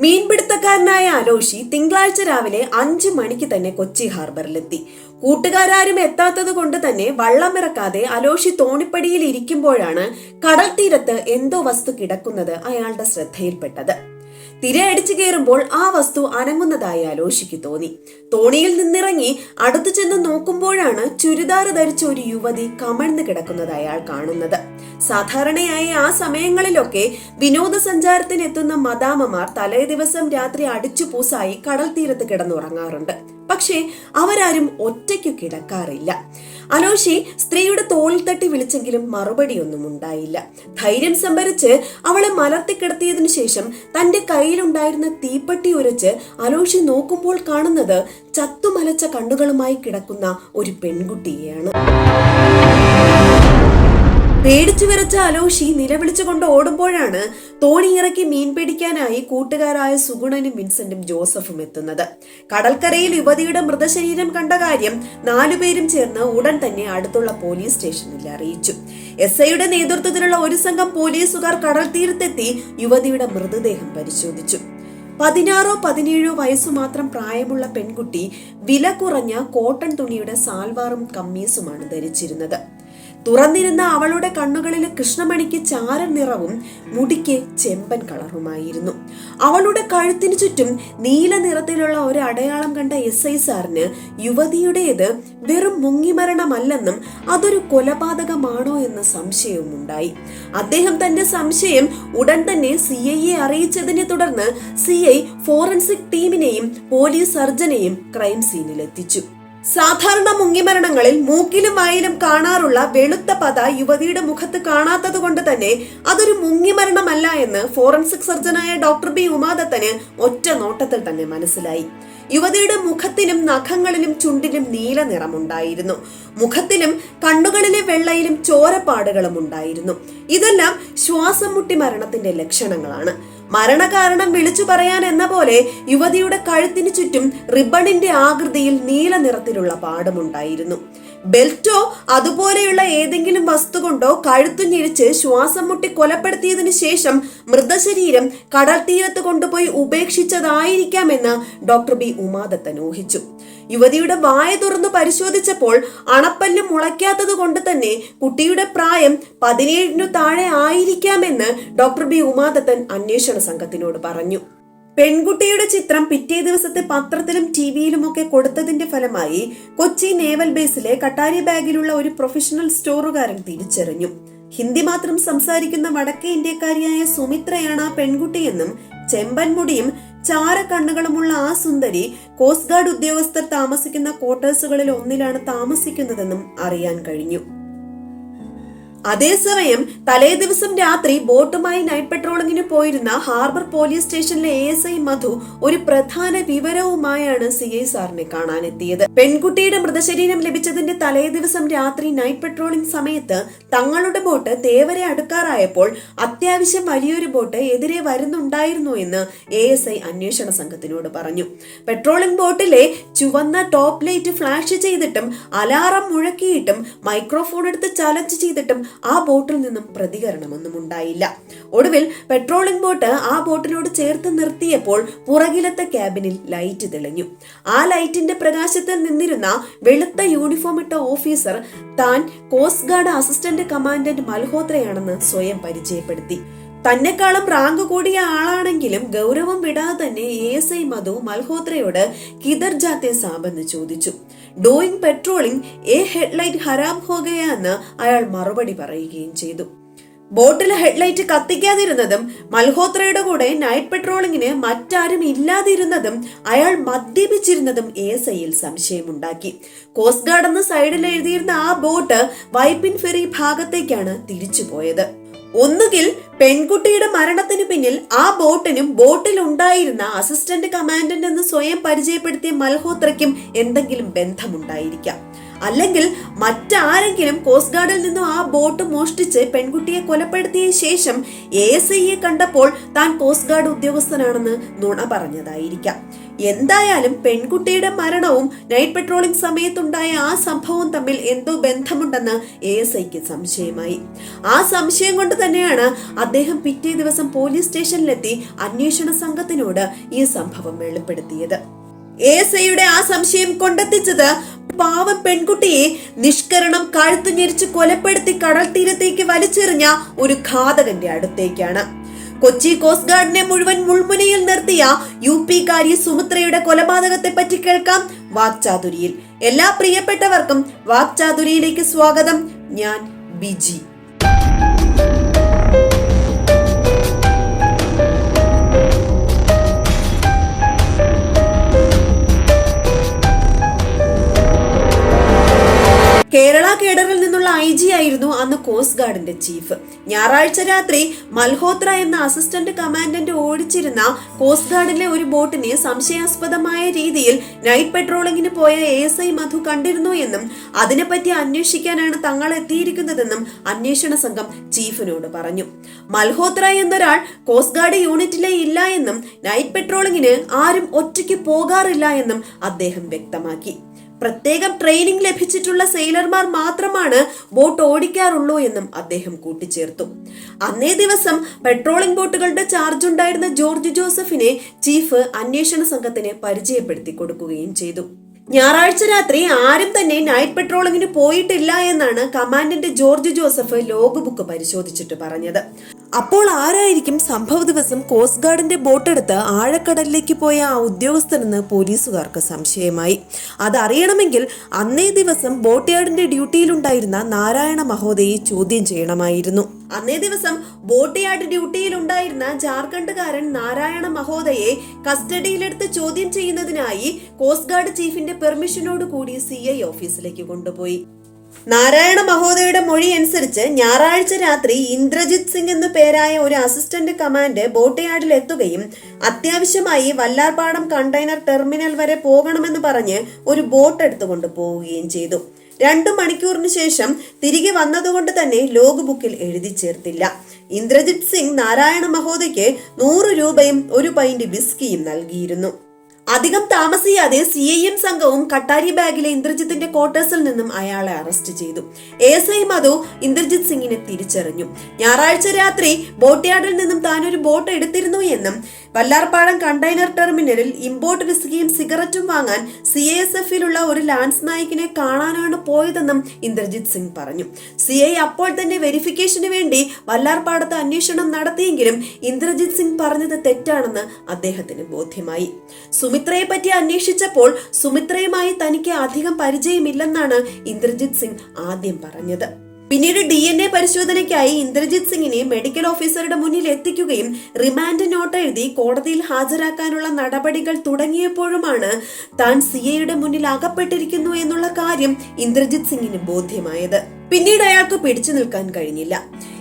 മീൻപിടുത്തക്കാരനായ അലോഷി തിങ്കളാഴ്ച രാവിലെ അഞ്ചു മണിക്ക് തന്നെ കൊച്ചി ഹാർബറിലെത്തി. കൂട്ടുകാരും എത്താത്തത് കൊണ്ട് തന്നെ വള്ളമിറക്കാതെ അലോഷി തോണിപ്പടിയിൽ ഇരിക്കുമ്പോഴാണ് കടൽ തീരത്ത് എന്തോ വസ്തു കിടക്കുന്നത് അയാളുടെ ശ്രദ്ധയിൽപ്പെട്ടത്. തിരയടിച്ചു കയറുമ്പോൾ ആ വസ്തു അനങ്ങുന്നതായി അലോഷിക്ക് തോന്നി. തോണിയിൽ നിന്നിറങ്ങി അടുത്തു ചെന്ന് നോക്കുമ്പോഴാണ് ചുരിദാർ ധരിച്ച ഒരു യുവതി കമഴ്ന്നു കിടക്കുന്നത് അയാൾ കാണുന്നത്. സാധാരണയായി ആ സമയങ്ങളിലൊക്കെ വിനോദസഞ്ചാരത്തിനെത്തുന്ന മദാമമാർ തലേ ദിവസം രാത്രി അടിച്ചു പൂസായി കടൽ തീരത്ത് കിടന്നുറങ്ങാറുണ്ട്. പക്ഷേ അവരാരും ഒറ്റയ്ക്കു കിടക്കാറില്ല. അലോഷി സ്ത്രീയുടെ തോളിൽ തട്ടി വിളിച്ചെങ്കിലും മറുപടിയൊന്നും ഉണ്ടായില്ല. ധൈര്യം സംഭരിച്ച് അവളെ മലർത്തിക്കിടത്തിയതിനു ശേഷം തന്റെ കയ്യിലുണ്ടായിരുന്ന തീപ്പെട്ടി ഉരച്ച് അലോഷി നോക്കുമ്പോൾ കാണുന്നത് ചത്തുമലച്ച കണ്ണുകളുമായി കിടക്കുന്ന ഒരു പെൺകുട്ടിയെയാണ്. പേടിച്ചു വിറച്ച അലോഷി നിലവിളിച്ചുകൊണ്ട് ഓടുമ്പോഴാണ് തോണി ഇറക്കി മീൻ പിടിക്കാനായി കൂട്ടുകാരായ സുഗുണനും വിൻസെന്റും ജോസഫും എത്തുന്നത്. കടൽക്കരയിൽ യുവതിയുടെ മൃതശരീരം കണ്ട കാര്യം നാലുപേരും ചേർന്ന് ഉടൻ തന്നെ അടുത്തുള്ള പോലീസ് സ്റ്റേഷനിൽ അറിയിച്ചു. എസ് ഐയുടെ നേതൃത്വത്തിലുള്ള ഒരു സംഘം പോലീസുകാർ കടൽ തീരത്തെത്തി യുവതിയുടെ മൃതദേഹം പരിശോധിച്ചു. പതിനാറോ പതിനേഴോ വയസ്സു മാത്രം പ്രായമുള്ള പെൺകുട്ടി വില കുറഞ്ഞ കോട്ടൺ തുണിയുടെ സാൽവാറും കമ്മീസുമാണ് ധരിച്ചിരുന്നത്. തുറന്നിരുന്ന അവളുടെ കണ്ണുകളിൽ കൃഷ്ണമണിക്ക് ചാരൻ നിറവും മുടിക്ക് ചെമ്പൻ കളറുമായിരുന്നു. അവളുടെ കഴുത്തിനു ചുറ്റും നീല നിറത്തിലുള്ള ഒരു അടയാളം കണ്ട എസ് ഐ സാറിന് യുവതിയുടേത് വെറും മുങ്ങിമരണമല്ലെന്നും അതൊരു കൊലപാതകമാണോ എന്ന സംശയവും ഉണ്ടായി അദ്ദേഹം തന്റെ സംശയം ഉടൻ തന്നെ സി ഐയെ അറിയിച്ചതിനെ തുടർന്ന് സി ഐ ഫോറൻസിക് ടീമിനെയും പോലീസ് സർജനെയും ക്രൈം സീനിൽ എത്തിച്ചു സാധാരണ മുങ്ങിമരണങ്ങളിൽ മൂക്കിലും വായിലും കാണാറുള്ള വെളുത്ത പത യുവതിയുടെ മുഖത്ത് കാണാത്തത് കൊണ്ട് തന്നെ അതൊരു മുങ്ങിമരണമല്ല എന്ന് ഫോറൻസിക് സർജനായ ഡോക്ടർ ബി ഉമാദത്തന് ഒറ്റ നോട്ടത്തിൽ തന്നെ മനസ്സിലായി. യുവതിയുടെ മുഖത്തിനും നഖങ്ങളിലും ചുണ്ടിലും നീല നിറമുണ്ടായിരുന്നു. മുഖത്തിലും കണ്ണുകളിലെ വെള്ളയിലും ചോരപ്പാടുകളും ഉണ്ടായിരുന്നു. ഇതെല്ലാം ശ്വാസം മുട്ടി മരണത്തിന്റെ ലക്ഷണങ്ങളാണ്. മരണകാരണം വിളിച്ചു പറയാൻ എന്ന പോലെ യുവതിയുടെ കഴുത്തിന് ചുറ്റും റിബണിന്റെ ആകൃതിയിൽ നീല നിറത്തിലുള്ള പാടുമുണ്ടായിരുന്നു. ബെൽറ്റോ അതുപോലെയുള്ള ഏതെങ്കിലും വസ്തു കൊണ്ടോ കഴുത്തു ഞെരിച്ച് ശ്വാസം മുട്ടി കൊലപ്പെടുത്തിയതിനു ശേഷം മൃതശരീരം കടൽ തീരത്ത് കൊണ്ടുപോയി ഉപേക്ഷിച്ചതായിരിക്കാമെന്ന് ഡോക്ടർ ബി ഉമാദത്തൻ ഊഹിച്ചു. യുവതിയുടെ വായ തുറന്നു പരിശോധിച്ചപ്പോൾ അണപ്പല്ല് മുളയ്ക്കാത്തത് കൊണ്ട് തന്നെ കുട്ടിയുടെ പ്രായം പതിനേഴിനു താഴെ ആയിരിക്കാമെന്ന് ഡോക്ടർ ബി ഉമാദത്തൻ അന്വേഷണ സംഘത്തിനോട് പറഞ്ഞു. പെൺകുട്ടിയുടെ ചിത്രം പിറ്റേ ദിവസത്തെ പത്രത്തിലും ടിവിയിലുമൊക്കെ കൊടുത്തതിന്റെ ഫലമായി കൊച്ചി നേവൽ ബേസിലെ കട്ടാരി ബാഗിലുള്ള ഒരു പ്രൊഫഷണൽ സ്റ്റോറുകാരൻ തിരിച്ചറിഞ്ഞു. ഹിന്ദി മാത്രം സംസാരിക്കുന്ന വടക്കേ ഇന്ത്യക്കാരിയായ സുമിത്രയാണ് ആ പെൺകുട്ടിയെന്നും ചെമ്പൻ ചാര കണ്ണുകളുമുള്ള ആ സുന്ദരി കോസ്റ്റ് ഗാർഡ് ഉദ്യോഗസ്ഥർ താമസിക്കുന്ന ക്വാർട്ടേഴ്സുകളിൽ ഒന്നിലാണ് താമസിക്കുന്നതെന്നും അറിയാൻ കഴിഞ്ഞു അതേസമയം തലേ ദിവസം രാത്രി ബോട്ടുമായി നൈറ്റ് പെട്രോളിങ്ങിന് പോയിരുന്ന ഹാർബർ പോലീസ് സ്റ്റേഷനിലെ എ എസ് ഐ മധു ഒരു പ്രധാന വിവരവുമായാണ് സി ഐ സാറിനെ കാണാനെത്തിയത്. പെൺകുട്ടിയുടെ മൃതശരീരം ലഭിച്ചതിന്റെ തലേ ദിവസം രാത്രി നൈറ്റ് പെട്രോളിംഗ് സമയത്ത് തങ്ങളുടെ ബോട്ട് തേവരെ അടുക്കാറായപ്പോൾ അത്യാവശ്യം വലിയൊരു ബോട്ട് എതിരെ വരുന്നുണ്ടായിരുന്നു എന്ന് എ എസ് ഐ അന്വേഷണ സംഘത്തിനോട് പറഞ്ഞു. പെട്രോളിംഗ് ബോട്ടിലെ ചുവന്ന ടോപ്പ് ലൈറ്റ് ഫ്ലാഷ് ചെയ്തിട്ടും അലാറം മുഴക്കിയിട്ടും മൈക്രോഫോൺ എടുത്ത് ചലഞ്ച് ചെയ്തിട്ടും ആ ബോട്ടിൽ നിന്നും പ്രതികരണമൊന്നും ഉണ്ടായില്ല. ഒടുവിൽ പെട്രോളിംഗ് ബോട്ട് ആ ബോട്ടിനോട് ചേർത്ത് നിർത്തിയപ്പോൾ പുറകിലത്തെ ക്യാബിനിൽ ലൈറ്റ് തെളിഞ്ഞു. ആ ലൈറ്റിന്റെ പ്രകാശത്തിൽ നിന്നിരുന്ന വെളുത്ത യൂണിഫോം ഇട്ട ഓഫീസർ താൻ കോസ്റ്റ് ഗാർഡ് അസിസ്റ്റന്റ് കമാൻഡന്റ് മൽഹോത്രയാണെന്ന് സ്വയം പരിചയപ്പെടുത്തി. തന്നെക്കാളും റാങ്ക് കൂടിയ ആളാണെങ്കിലും ഗൗരവം വിടാതെ തന്നെ എ എസ് ഐ മധു മൽഹോത്രയോട് കിദർ ജാത്തെ സാബെന്ന് ചോദിച്ചു. ഡോയിങ് പെട്രോളിംഗ് എ ഹെഡ്ലൈറ്റ് ഹരാം ഹോകയാന്ന് അയാൾ മറുപടി പറയുകയും ചെയ്തു. ബോട്ടിലെ ഹെഡ്ലൈറ്റ് കത്തിക്കാതിരുന്നതും മൽഹോത്രയുടെ കൂടെ നൈറ്റ് പെട്രോളിങ്ങിന് മറ്റാരും ഇല്ലാതിരുന്നതും അയാൾ മദ്യപിച്ചിരുന്നതും എസ് ഐയിൽ സംശയമുണ്ടാക്കി. കോസ്റ്റ് ഗാർഡ് എന്ന സൈഡിൽ എഴുതിയിരുന്ന ആ ബോട്ട് വൈപ്പിൻ ഫെറി ഭാഗത്തേക്കാണ് തിരിച്ചുപോയത്. ഒന്നുകിൽ പെൺകുട്ടിയുടെ മരണത്തിന് പിന്നിൽ ആ ബോട്ടിനും ബോട്ടിൽ ഉണ്ടായിരുന്ന അസിസ്റ്റന്റ് കമാൻഡന്റ് എന്ന് സ്വയം പരിചയപ്പെടുത്തിയ മൽഹോത്രയ്ക്കും എന്തെങ്കിലും ബന്ധമുണ്ടായിരിക്കാം. അല്ലെങ്കിൽ മറ്റാരെങ്കിലും കോസ്റ്റ് ഗാർഡിൽ നിന്നും ആ ബോട്ട് മോഷ്ടിച്ച് പെൺകുട്ടിയെ കൊലപ്പെടുത്തിയ ശേഷം എ എസ് ഐയെ കണ്ടപ്പോൾ താൻ കോസ്റ്റ് ഗാർഡ് ഉദ്യോഗസ്ഥനാണെന്ന് നുണ പറഞ്ഞതായിരിക്കാം. എന്തായാലും പെൺകുട്ടിയുടെ മരണവും നൈറ്റ് പെട്രോളിംഗ് സമയത്തുണ്ടായ ആ സംഭവവും തമ്മിൽ എന്തോ ബന്ധമുണ്ടെന്ന് എ എസ് ഐക്ക് സംശയമായി. ആ സംശയം കൊണ്ട് തന്നെയാണ് അദ്ദേഹം പിറ്റേ ദിവസം പോലീസ് സ്റ്റേഷനിലെത്തി അന്വേഷണ സംഘത്തിനോട് ഈ സംഭവം വെളിപ്പെടുത്തിയത്. എ എസ് ഐയുടെ ആ സംശയം കൊണ്ടെത്തിച്ചത് പാവ പെൺകുട്ടിയെ നിഷ്കരണം കഴുത്തു ഞെരിച്ച് കൊലപ്പെടുത്തി കടൽ തീരത്തേക്ക് വലിച്ചെറിഞ്ഞ ഒരു ഘാതകന്റെ അടുത്തേക്കാണ്. കൊച്ചി കോസ്റ്റ് ഗാർഡിനെ മുഴുവൻ മുൾമുനയിൽ നിർത്തിയ യു പി കാരി സുമിത്രയുടെ കൊലപാതകത്തെ പറ്റി കേൾക്കാം വാക്ചാതുരിയിൽ. എല്ലാ പ്രിയപ്പെട്ടവർക്കും വാക്ചാതുരിയിലേക്ക് സ്വാഗതം. ഞാൻ ബിജി. കേരള കേഡറിൽ നിന്നുള്ള ഐ ജി ആയിരുന്നു അന്ന് കോസ്റ്റ് ഗാർഡിന്റെ ചീഫ് ഞായറാഴ്ച രാത്രി മൽഹോത്ര എന്ന അസിസ്റ്റന്റ് കമാൻഡന്റ് ഓടിച്ചിരുന്ന കോസ്റ്റ് ഗാർഡിലെ ഒരു ബോട്ടിനെ സംശയാസ്പദമായ രീതിയിൽ നൈറ്റ് പെട്രോളിംഗിന് പോയ എ എസ് ഐ മധു കണ്ടിരുന്നു എന്നും അതിനെപ്പറ്റി അന്വേഷിക്കാനാണ് തങ്ങൾ എത്തിയിരിക്കുന്നതെന്നും അന്വേഷണ സംഘം ചീഫിനോട് പറഞ്ഞു. മൽഹോത്ര എന്നൊരാൾ കോസ്റ്റ് ഗാർഡ് യൂണിറ്റിലെ ഇല്ല എന്നും നൈറ്റ് പെട്രോളിംഗിന് ആരും ഒറ്റയ്ക്ക് പോകാറില്ല എന്നും അദ്ദേഹം വ്യക്തമാക്കി. പ്രത്യേകം ട്രെയിനിങ് ലഭിച്ചിട്ടുള്ള സെയിലർമാർ മാത്രമാണ് ബോട്ട് ഓടിക്കാറുള്ളൂ എന്നും അദ്ദേഹം കൂട്ടിച്ചേർത്തു. അന്നേ ദിവസം പെട്രോളിംഗ് ബോട്ടുകളുടെ ചാർജ് ഉണ്ടായിരുന്ന ജോർജ് ജോസഫിനെ ചീഫ് അന്വേഷണ സംഘത്തിന് പരിചയപ്പെടുത്തി കൊടുക്കുകയും ചെയ്തു. ഞായറാഴ്ച രാത്രി ആരും തന്നെ നൈറ്റ് പെട്രോളിങ്ങിന് പോയിട്ടില്ല എന്നാണ് commandant George Joseph log book പരിശോധിച്ചിട്ട് പറഞ്ഞത്. അപ്പോൾ ആരായിരിക്കും സംഭവ ദിവസം കോസ്റ്റ് ഗാർഡിന്റെ ബോട്ടെടുത്ത് ആഴക്കടലിലേക്ക് പോയ ആ ഉദ്യോഗസ്ഥനെന്ന് പോലീസുകാർക്ക് സംശയമായി. അതറിയണമെങ്കിൽ അന്നേ ദിവസം ബോട്ട് യാർഡിന്റെ ഡ്യൂട്ടിയിലുണ്ടായിരുന്ന നാരായണ മഹോദയെ ചോദ്യം ചെയ്യണമായിരുന്നു. അന്നേ ദിവസം ബോട്ടിയാട് ഡ്യൂട്ടിയിലുണ്ടായിരുന്ന ജാർഖണ്ഡുകാരൻ നാരായണ മഹോദയെ കസ്റ്റഡിയിലെടുത്ത് ചോദ്യം ചെയ്യുന്നതിനായി കോസ്റ്റ് ഗാർഡ് ചീഫിന്റെ പെർമിഷനോട് കൂടി സി ഐ ഓഫീസിലേക്ക് കൊണ്ടുപോയി. നാരായണ മഹോദയുടെ മൊഴി അനുസരിച്ച് ഞായറാഴ്ച രാത്രി ഇന്ദ്രജിത് സിംഗ് എന്നു പേരായ ഒരു അസിസ്റ്റന്റ് കമാൻഡ് ബോട്ടയാടിൽ എത്തുകയും അത്യാവശ്യമായി വല്ലാർപാടം കണ്ടെയ്നർ ടെർമിനൽ വരെ പോകണമെന്ന് പറഞ്ഞ് ഒരു ബോട്ട് എടുത്തുകൊണ്ട് പോവുകയും ചെയ്തു. രണ്ടു മണിക്കൂറിന് ശേഷം തിരികെ വന്നതുകൊണ്ട് തന്നെ ലോഗ് ബുക്കിൽ എഴുതി ചേർത്തില്ല. ഇന്ദ്രജിത് സിംഗ് നാരായണ മഹോദയ്ക്ക് നൂറ് രൂപയും ഒരു പൈന്റ് വിസ്കിയും നൽകിയിരുന്നു. അധികം താമസിയാതെ സി ഐ എം സംഘവും കട്ടാരി ബാഗിലെ ഇന്ദ്രജിത്തിന്റെ ക്വാർട്ടേഴ്സിൽ നിന്നും അയാളെ അറസ്റ്റ് ചെയ്തു. എസ് ഐ മധു ഇന്ദ്രജിത് സിംഗിനെ തിരിച്ചറിഞ്ഞു. ഞായറാഴ്ച രാത്രി ബോട്ട് യാർഡിൽ നിന്നും താനൊരു ബോട്ട് എടുത്തിരുന്നു എന്നും വല്ലാർപാടം കണ്ടെയ്നർ ടെർമിനലിൽ ഇമ്പോർട്ട് വിസ്കിയും സിഗരറ്റും വാങ്ങാൻ സി ഐ എസ് എഫിലുള്ള ഒരു ലാൻസ് നായിക്കിനെ കാണാനാണ് പോയതെന്നും ഇന്ദ്രജിത് സിംഗ് പറഞ്ഞു. സി ഐ അപ്പോൾ തന്നെ വെരിഫിക്കേഷന് വേണ്ടി വല്ലാർപാടത്ത് അന്വേഷണം നടത്തിയെങ്കിലും ഇന്ദ്രജിത് സിംഗ് പറഞ്ഞത് തെറ്റാണെന്ന് അദ്ദേഹത്തിന് ബോധ്യമായി. സുമിത്രയെ പറ്റി അന്വേഷിച്ചപ്പോൾ സുമിത്രയുമായി തനിക്ക് അധികം പരിചയമില്ലെന്നാണ് ഇന്ദ്രജിത് സിംഗ് ആദ്യം പറഞ്ഞത്. പിന്നീട് ഡി എൻ എ പരിശോധനയ്ക്കായി ഇന്ദ്രജിത് സിംഗിനെ മെഡിക്കൽ ഓഫീസറുടെ മുന്നിൽ എത്തിക്കുകയും റിമാൻഡ് നോട്ട് എഴുതി കോടതിയിൽ ഹാജരാക്കാനുള്ള നടപടികൾ തുടങ്ങിയപ്പോഴുമാണ് താൻ സി എയുടെ മുന്നിൽ അകപ്പെട്ടിരിക്കുന്നു എന്നുള്ള കാര്യം ഇന്ദ്രജിത് സിംഗിന് ബോധ്യമായത്. പിന്നീട് അയാൾക്ക് പിടിച്ചു നിൽക്കാൻ കഴിഞ്ഞില്ല.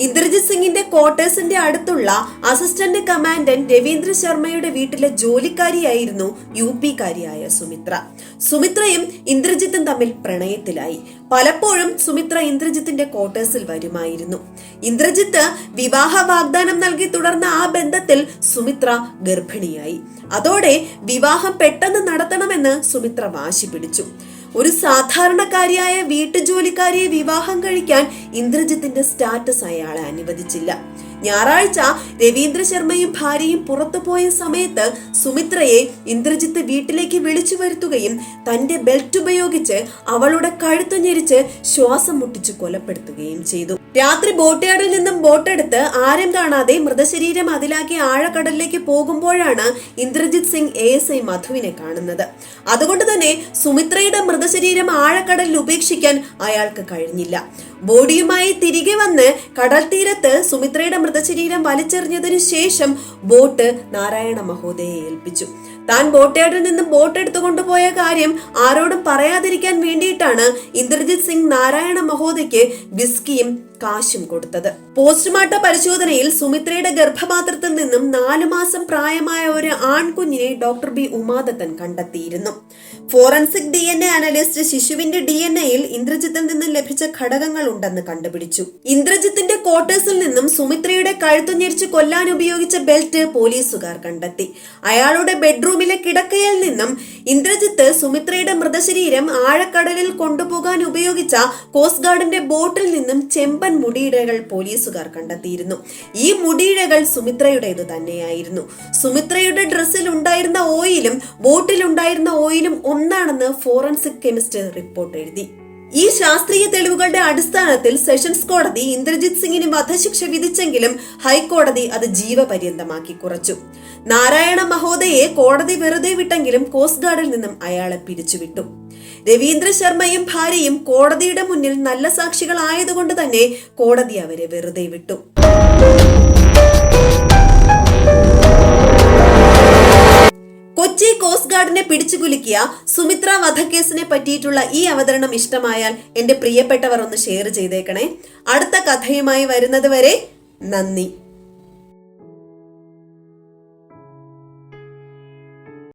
ഇന്ദ്രജിത് സിംഗിന്റെ ക്വാർട്ടേഴ്സിന്റെ അടുത്തുള്ള അസിസ്റ്റന്റ് കമാൻഡന്റ് രവീന്ദ്ര ശർമ്മയുടെ വീട്ടിലെ ജോലിക്കാരിയായിരുന്നു യു പി കാരിയായ സുമിത്ര. സുമിത്രയും ഇന്ദ്രജിത്തും തമ്മിൽ പ്രണയത്തിലായി. പലപ്പോഴും സുമിത്ര ഇന്ദ്രജിത്തിന്റെ ക്വാർട്ടേഴ്സിൽ വരുമായിരുന്നു. ഇന്ദ്രജിത്ത് വിവാഹ വാഗ്ദാനം നൽകി തുടർന്ന ആ ബന്ധത്തിൽ സുമിത്ര ഗർഭിണിയായി. അതോടെ വിവാഹം പെട്ടെന്ന് നടത്തണമെന്ന് സുമിത്ര വാശി പിടിച്ചു. ഒരു സാധാരണക്കാരിയായ വീട്ടുജോലിക്കാരിയെ വിവാഹം കഴിക്കാൻ ഇന്ദ്രജിത്തിന്റെ സ്റ്റാറ്റസ് അയാളെ അനുവദിച്ചില്ല. ഞായറാഴ്ച രവീന്ദ്ര ശർമ്മയും ഭാര്യയും പുറത്തുപോയ സമയത്ത് സുമിത്രയെ ഇന്ദ്രജിത്ത് വീട്ടിലേക്ക് വിളിച്ചു വരുത്തുകയും തന്റെ ബെൽറ്റ് ഉപയോഗിച്ച് അവളുടെ കഴുത്തു ഞെരിച്ച് ശ്വാസം മുട്ടിച്ച് കൊലപ്പെടുത്തുകയും ചെയ്തു. രാത്രി ബോട്ട്യാർഡിൽ നിന്നും ബോട്ടെടുത്ത് ആരും കാണാതെ മൃതശരീരം അതിലാക്കി ആഴക്കടലിലേക്ക് പോകുമ്പോഴാണ് Indrajit Singh A S I മധുവിനെ കാണുന്നത്. അതുകൊണ്ട് തന്നെ സുമിത്രയുടെ മൃതശരീരം ആഴക്കടലിൽ ഉപേക്ഷിക്കാൻ അയാൾക്ക് കഴിഞ്ഞില്ല. ബോഡിയുമായി തിരികെ വന്ന് കടൽ തീരത്ത് സുമിത്രയുടെ മൃതശരീരം വലിച്ചെറിഞ്ഞതിനു ശേഷം ബോട്ട് നാരായണ മഹോദയെ ഏൽപ്പിച്ചു. താൻ ബോട്ടയാടിൽ നിന്നും ബോട്ട് എടുത്തുകൊണ്ടുപോയ കാര്യം ആരോടും പറയാതിരിക്കാൻ വേണ്ടിയിട്ടാണ് ഇന്ദ്രജിത് സിംഗ് നാരായണ മഹോദയ്ക്ക് വിസ്കിയും കാശും കൊടുത്തത്. പോസ്റ്റ്മോർട്ടം പരിശോധനയിൽ സുമിത്രയുടെ ഗർഭപാത്രത്തിൽ നിന്നും നാലു മാസം പ്രായമായ ഒരു ആൺകുഞ്ഞിനെ ഡോക്ടർ ബി ഉമാദത്തൻ കണ്ടെത്തിയിരുന്നു. Forensic D N A analyst ശിശുവിന്റെ D N എയിൽ ഇന്ദ്രജിത്തിൽ നിന്നും ലഭിച്ച ഘടകങ്ങൾ ഉണ്ടെന്ന് കണ്ടുപിടിച്ചു. ഇന്ദ്രജിത്തിന്റെ ക്വാർട്ടേഴ്സിൽ നിന്നും സുമിത്രയുടെ കഴുത്തു ഞെരിച്ച് കൊല്ലാൻ ഉപയോഗിച്ച ബെൽറ്റ് പോലീസുകാർ കണ്ടെത്തി. അയാളുടെ ബെഡ്റൂമിലെ കിടക്കയിൽ നിന്നും ഇന്ദ്രജിത്ത് സുമിത്രയുടെ മൃതശരീരം ആഴക്കടലിൽ കൊണ്ടുപോകാൻ ഉപയോഗിച്ച കോസ്റ്റ് ഗാർഡിന്റെ ബോട്ടിൽ നിന്നും ചെമ്പൻ മുടിയിഴകൾ പോലീസുകാർ കണ്ടെത്തിയിരുന്നു. ഈ മുടിയിഴകൾ സുമിത്രയുടേത് തന്നെയായിരുന്നു. സുമിത്രയുടെ ഡ്രസ്സിൽ ഉണ്ടായിരുന്ന ഓയിലും ബോട്ടിൽ ഉണ്ടായിരുന്ന ഓയിലും ഒന്നാണെന്ന് ഫോറൻസിക് കെമിസ്റ്റ് റിപ്പോർട്ട് എഴുതി. ഈ ശാസ്ത്രീയ തെളിവുകളുടെ അടിസ്ഥാനത്തിൽ സെഷൻസ് കോടതി ഇന്ദ്രജിത് സിംഗിന് വധശിക്ഷ വിധിച്ചെങ്കിലും ഹൈക്കോടതി അത് ജീവപര്യന്തമാക്കി കുറച്ചു. നാരായണ മഹോദയെ കോടതി വെറുതെ വിട്ടെങ്കിലും കോസ്റ്റ് ഗാർഡിൽ നിന്നും അയാളെ പിരിച്ചുവിട്ടു. രവീന്ദ്ര ശർമ്മയും ഭാര്യയും കോടതിയുടെ മുന്നിൽ നല്ല സാക്ഷികളായതുകൊണ്ട് തന്നെ കോടതി അവരെ വെറുതെ വിട്ടു. കൊച്ചി പിടിച്ചു കുലുക്കിയ സുമിത്ര വധക്കേസിനെ പറ്റിയിട്ടുള്ള ഈ അവതരണം ഇഷ്ടമായാൽ എന്റെ പ്രിയപ്പെട്ടവർ ഒന്ന് ഷെയർ ചെയ്തേക്കണേ. അടുത്ത കഥയുമായി വരുന്നത് വരെ നന്ദി.